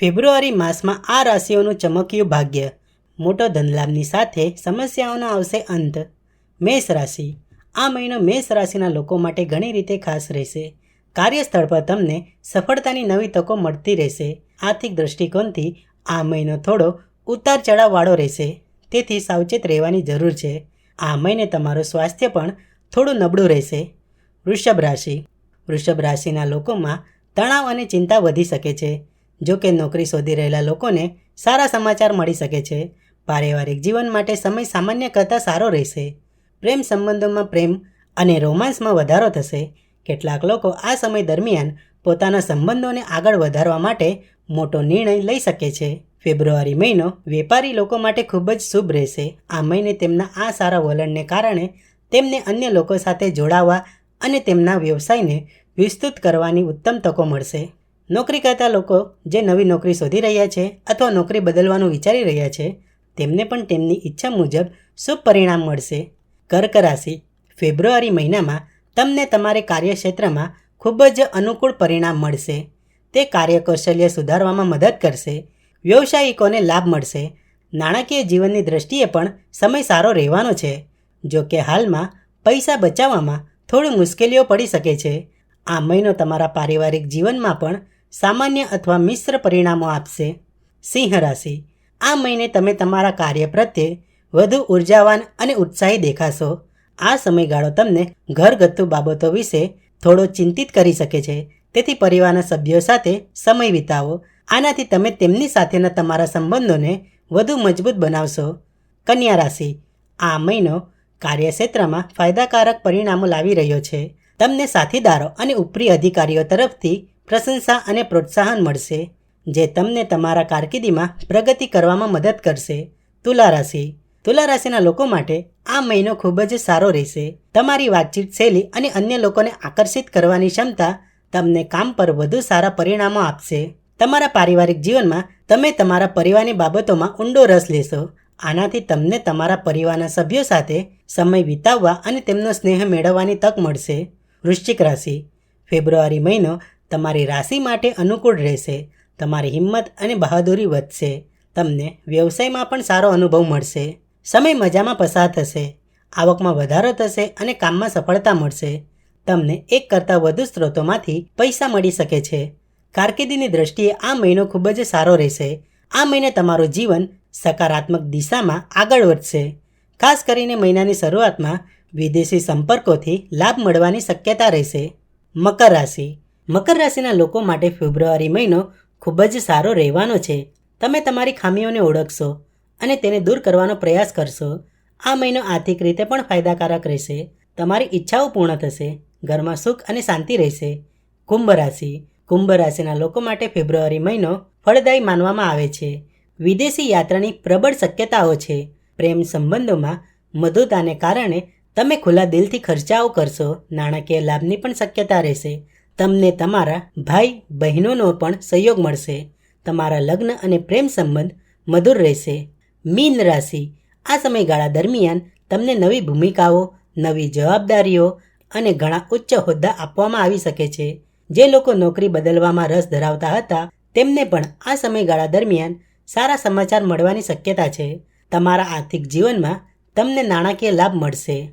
ફેબ્રુઆરી માસમાં આ રાશિઓનું ચમક્યું ભાગ્ય. મોટો ધનલાભની સાથે સમસ્યાઓનો આવશે અંત. મેષ રાશિ. આ મહિનો મેષ રાશિના લોકો માટે ઘણી રીતે ખાસ રહેશે. કાર્યસ્થળ પર તમને સફળતાની નવી તકો મળતી રહેશે. આર્થિક દૃષ્ટિકોણથી આ મહિનો થોડો ઉતાર ચઢાવવાળો રહેશે. તેથી સાવચેત રહેવાની જરૂર છે. આ મહિને તમારું સ્વાસ્થ્ય પણ થોડું નબળું રહેશે. વૃષભ રાશિ. વૃષભ રાશિના લોકોમાં તણાવ અને ચિંતા વધી શકે છે. જો કે નોકરી શોધી રહેલા લોકોને સારા સમાચાર મળી શકે છે. પારિવારિક જીવન માટે સમય સામાન્ય કરતાં સારો રહેશે. પ્રેમ સંબંધોમાં પ્રેમ અને રોમાન્સમાં વધારો થશે. કેટલાક લોકો આ સમય દરમિયાન પોતાના સંબંધોને આગળ વધારવા માટે મોટો નિર્ણય લઈ શકે છે. ફેબ્રુઆરી મહિનો વેપારી લોકો માટે ખૂબ જ શુભ રહેશે. આ મહિને તેમના આ સારા વલણને કારણે તેમને અન્ય લોકો સાથે જોડાવા અને તેમના વ્યવસાયને વિસ્તૃત કરવાની ઉત્તમ તકો મળશે. નોકરી કરતા લોકો જે નવી નોકરી શોધી રહ્યા છે અથવા નોકરી બદલવાનું વિચારી રહ્યા છે, તેમને પણ તેમની ઈચ્છા મુજબ શુભ પરિણામ મળશે. કર્ક રાશિ ફેબ્રુઆરી મહિનામાં તમને તમારે કાર્યક્ષેત્રમાં ખૂબ જ અનુકૂળ પરિણામ મળશે. તે કાર્યકૌશલ્ય સુધારવામાં મદદ કરશે. વ્યવસાયિકોને લાભ મળશે. નાણાકીય જીવનની દ્રષ્ટિએ પણ સમય સારો રહેવાનો છે. જો કે હાલમાં પૈસા બચાવવામાં થોડી મુશ્કેલીઓ પડી શકે છે. આ મહિનો તમારા પારિવારિક જીવનમાં પણ સામાન્ય અથવા મિશ્ર પરિણામો આપશે. સિંહ રાશિ. આ મહિને તમે તમારા કાર્ય પ્રત્યે વધુ ઉર્જાવાન અને ઉત્સાહી દેખાશો. આ સમયગાળો તમને ઘરગથ્થુ બાબતો વિશે થોડો ચિંતિત કરી શકે છે. તેથી પરિવારના સભ્યો સાથે સમય વિતાવો. આનાથી તમે તેમની સાથેના તમારા સંબંધોને વધુ મજબૂત બનાવશો. કન્યા રાશિ. આ મહિનો કાર્યક્ષેત્રમાં ફાયદાકારક પરિણામો લાવી રહ્યો છે. તમને સાથીદારો અને ઉપરી અધિકારીઓ તરફથી પ્રશંસા અને પ્રોત્સાહન મળશે, જે તમને તમારા કારકિર્દીમાં પ્રગતિ કરવામાં મદદ કરશે. તુલા રાશિ. તુલા રાશિના લોકો માટે આ મહિનો ખૂબ જ સારો રહેશે. તમારી વાતચીત શૈલી અને અન્ય લોકોને આકર્ષિત કરવાની ક્ષમતા તમને કામ પર વધુ સારા પરિણામો આપશે. તમારા પારિવારિક જીવનમાં તમે તમારા પરિવારની બાબતોમાં ઊંડો રસ લેશો. આનાથી તમને તમારા પરિવારના સભ્યો સાથે સમય વિતાવવા અને તેમનો સ્નેહ મેળવવાની તક મળશે. વૃશ્ચિક રાશિ. ફેબ્રુઆરી મહિનો તમારી રાશિ માટે અનુકૂળ રહેશે, તમારી હિંમત અને બહાદુરી વધશે, તમને વ્યવસાયમાં પણ સારો અનુભવ મળશે, સમય મજામાં પસાર થશે, આવકમાં વધારો થશે અને કામમાં સફળતા મળશે. તમને એક કરતાં વધુ સ્ત્રોતોમાંથી પૈસા મળી શકે છે. કારકિર્દીની દ્રષ્ટિએ આ મહિનો ખૂબ જ સારો રહેશે. આ મહિને તમારું જીવન સકારાત્મક દિશામાં આગળ વધશે. ખાસ કરીને મહિનાની શરૂઆતમાં વિદેશી સંપર્કોથી લાભ મળવાની શક્યતા રહેશે. મકર રાશિ. મકર રાશિના લોકો માટે ફેબ્રુઆરી મહિનો ખૂબ જ સારો રહેવાનો છે. તમે તમારી ખામીઓને ઓળખશો અને તેને દૂર કરવાનો પ્રયાસ કરશો. આ મહિનો આર્થિક રીતે પણ ફાયદાકારક રહેશે. તમારી ઈચ્છાઓ પૂર્ણ થશે. ઘરમાં સુખ અને શાંતિ રહેશે. કુંભ રાશિ. કુંભ રાશિના લોકો માટે ફેબ્રુઆરી મહિનો ફળદાયી માનવામાં આવે છે. વિદેશી યાત્રાની પ્રબળ શક્યતાઓ છે. પ્રેમ સંબંધોમાં મધુતાને કારણે તમે ખુલ્લા દિલથી ખર્ચાઓ કરશો. નાણાકીય લાભની પણ શક્યતા રહેશે. તમને તમારા ભાઈ બહેનોનો પણ સહયોગ મળશે. તમારા લગ્ન અને પ્રેમ સંબંધ મધુર રહેશે. મીન રાશિ. આ સમયગાળા દરમિયાન તમને નવી ભૂમિકાઓ, નવી જવાબદારીઓ અને ઘણા ઉચ્ચ હોદ્દા આપવામાં આવી શકે છે. જે લોકો નોકરી બદલવામાં રસ ધરાવતા હતા, તેમને પણ આ સમયગાળા દરમિયાન સારા સમાચાર મળવાની શક્યતા છે. તમારા આર્થિક જીવનમાં તમને નાણાકીય લાભ મળશે.